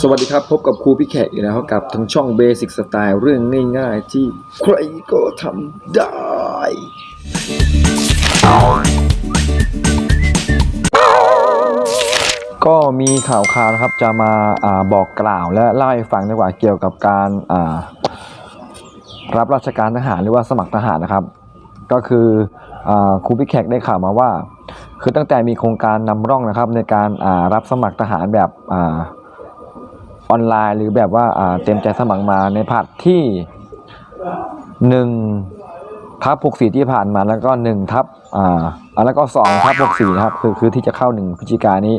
สวัสดีครับ พบกับครูพี่แขกอีกแล้วกับทั้งช่อง Basic Style เรื่องง่ายๆ ที่ใครก็ทำได้ ก็มีข่าวข่าวนะครับจะมาอาบอกกล่าวและเล่าให้ฟังดีกว่าเกี่ยวกับการอ่ารับราชการทหารหรือว่าสมัครทหารนะครับ ก็คือ ครูพี่แขกได้ข่าวมาว่า คือตั้งแต่มีโครงการนำร่องนะครับในการรับสมัครทหารแบบออนไลน์ หรือแบบว่าเต็มใจสมัครมาในผัดที่หนึ่งทับหกสี่ที่ผ่านมาแล้วก็หนึ่งทับอ่าแล้วก็สองทับหกสี่นะครับคือคือที่จะเข้าหนึ่งพฤศจิกายนี้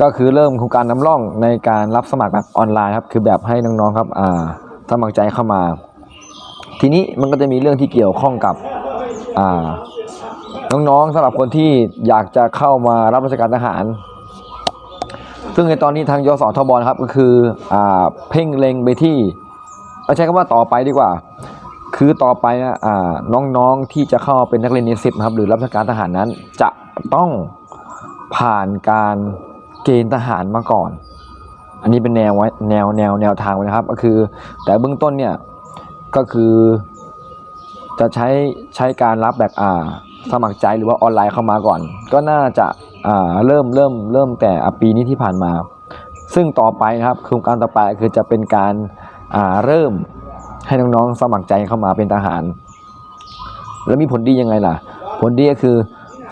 ก็คือเริ่มโครงการนำร่องในการรับสมัครแบบออนไลน์ครับคือแบบให้น้องๆครับอ่าสมัครใจเข้ามา ทีนี้มันก็จะมีเรื่องที่เกี่ยวข้องกับ น้องๆสำหรับคนที่อยากจะเข้ามารับราชการทหาร ซึ่งในตอนนี้ทางยสทบนะครับก็คืออเพ่งเล็งไปที่อาใช้คำว่าต่อไปดีกว่า คือต่อไปนะอ่าน้องๆที่จะเข้าเป็นนักเรียนนิสิตนะครับ หรือรับราชการทหารนั้น จะต้องผ่านการเกณฑ์ทหารมาก่อน อันนี้เป็นแนวไว้แนวแนวแนวทางไว้นะครับ ก็คือ แต่เบื้องต้นเนี่ยก็คือ จะใช้ใช้การรับแบบอ่าสมัครใจหรือว่าออนไลน์เข้ามาก่อน ก็น่าจะอ่าเริ่มเริ่มเริ่มแต่อปีนี้ที่ผ่านมา ซึ่งต่อไปนะครับโครงการต่อไปคือจะเป็นการอ่าเริ่มให้น้องๆสมัครใจเข้ามาเป็นทหาร แล้วมีผลดียังไงล่ะ ผลดีก็คือ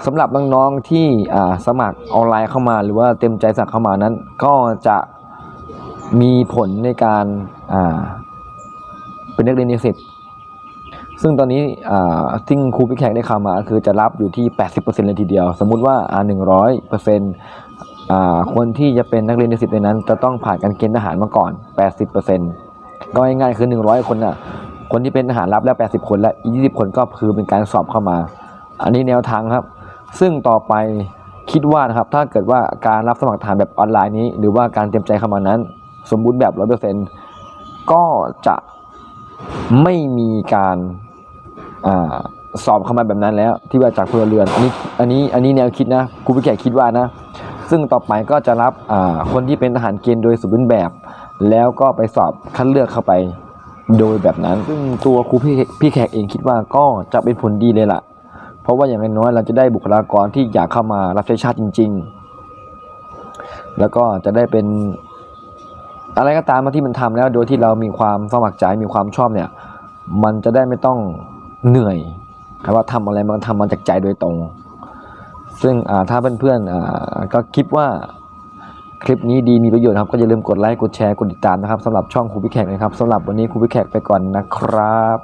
สำหรับน้องๆที่อ่าสมัครออนไลน์เข้ามา หรือว่าเต็มใจสมัครเข้ามานั้น ก็จะมีผลในการอ่าเป็นนักเรียนนิสิต ซึ่งตอนนี้อ่าที่ครูพี่แขกได้ข่าวมาคือจะรับอยู่ที่ 80%เลยทีเดียว สมมุติว่าอ่า100%อ่าคนที่จะเป็นนักเรียนในสิตในนั้น จะต้องผ่านการเกณฑ์ทหารมาก่อน 80%ก็ง่ายๆคือ 100 คนน่ะคนที่เป็นทหารรับแล้ว 80 คนและอีก20 คนก็คือเป็นการสอบเข้ามา อันนี้แนวทางครับ ซึ่งต่อไปคิดว่านะครับ ถ้าเกิดว่าการรับสมัครทหารแบบออนไลน์นี้ หรือว่าการเตรียมใจเข้ามานั้น สมบูรณ์แบบ 100%ก็จะไม่มีการ สอบเข้ามาแบบนั้นแล้วที่ว่าจากพลเรือนอันนี้อันนี้อันนี้แนวคิดนะครูพี่แขกคิดว่านะ ซึ่งต่อไปก็จะรับคนที่เป็นทหารเกณฑ์โดยสมบูรณ์แบบ แล้วก็ไปสอบคัดเลือกเข้าไปโดยแบบนั้น ซึ่งตัวครูพี่พี่แขกเองคิดว่าก็จะเป็นผลดีเลยล่ะ เพราะว่าอย่างน้อยเราจะได้บุคลากรที่อยากเข้ามารับใช้ชาติจริง ๆ แล้วก็จะได้เป็นอะไรก็ตามมาที่มันทำแล้ว โดยที่เรามีความสมัครใจมีความชอบเนี่ย มันจะได้ไม่ต้อง เหนื่อยแต่ว่าทำอะไรมันก็ทำมาจากใจโดยตรง ซึ่งถ้าเพื่อนๆก็คิดว่าคลิปนี้ดีมีประโยชน์ครับก็อย่าลืมกดไลค์กดแชร์กดติดตามนะครับสำหรับช่องครูพิแขกนะครับสำหรับวันนี้ครูพิแขกไปก่อนนะครับ